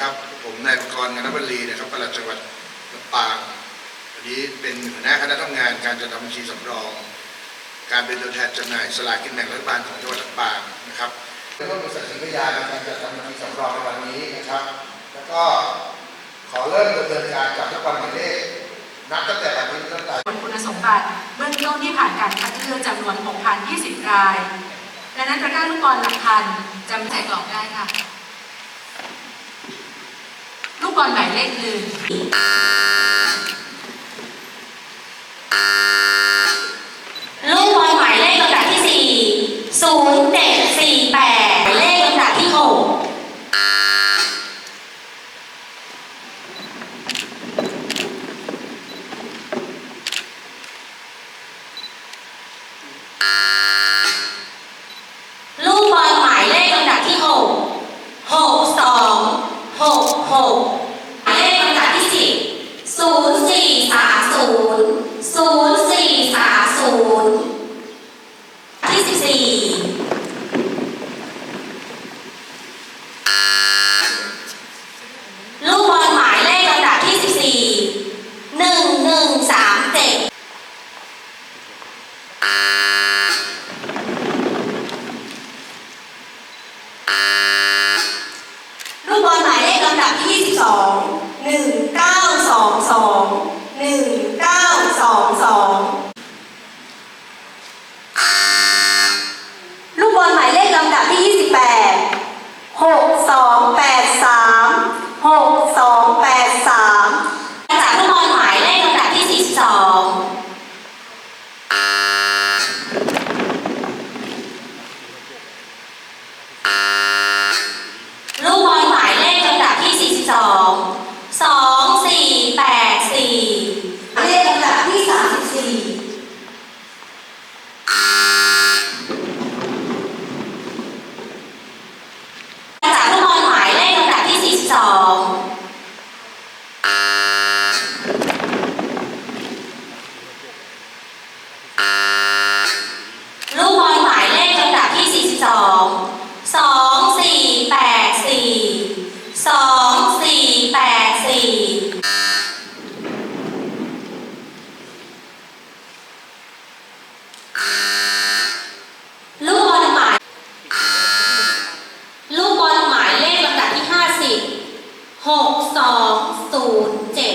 นะครับผมนายประกรณ์งานบรรลีนะครับปลัดจังหวัดลำปางวันนี้เป็นหัวหน้าคณะทำงานการจัดทำบัญชีสำรอง การเป็นตัวแทนจำหน่ายสลากกินแบ่งรัฐบาลของจังหวัดลำปางนะครับแล้วก็บริษัทสิงห์ยาในการจัดทำบัญชีสำรองในวันนี้นะครับ แล้วก็ขอเริ่มดำเนินการจากทุกวันหมายเลขนับตั้งแต่วันนี้เป็นต้นไปผลคุณสมบัติเบื้องต้นที่ผ่านการคัดเลือกจำนวน 6,020 รายดังนั้นตะกร้าลูกบอลหลักพันจำใส่กล่องได้ค่ะ ลูกบอลหมาย เลขหนึ่งลูกบอลหมายเลขลำดับที่สี่ศูนย์เจ็ดสี่แปดหมายเลขลำดับที่หกลูกบอลหมายเลขลำดับที่หกหกสองหกหก ลูกบอลหมายเลขลำดับที่ 22 1922 1922 ลูกบอลหมายเลขลำดับที่ 28 6283 6283จากลูกบอลหมายเลขลำดับที่ 42 ลูกบอลหมายเลขลำดับที่ 42 2484เลขลำดับที่ 34จากลูกบอลหมายเลขลำดับที่ 42 ลูกบอลหมายเลขลำ ดับที่42สองสี่แปดสี่สองสี่แปดสี่ลูกบอลหมาย ลูกบอลหมายเลขลำดับที่ห้าสิบหกสองศูนย์เจ็ด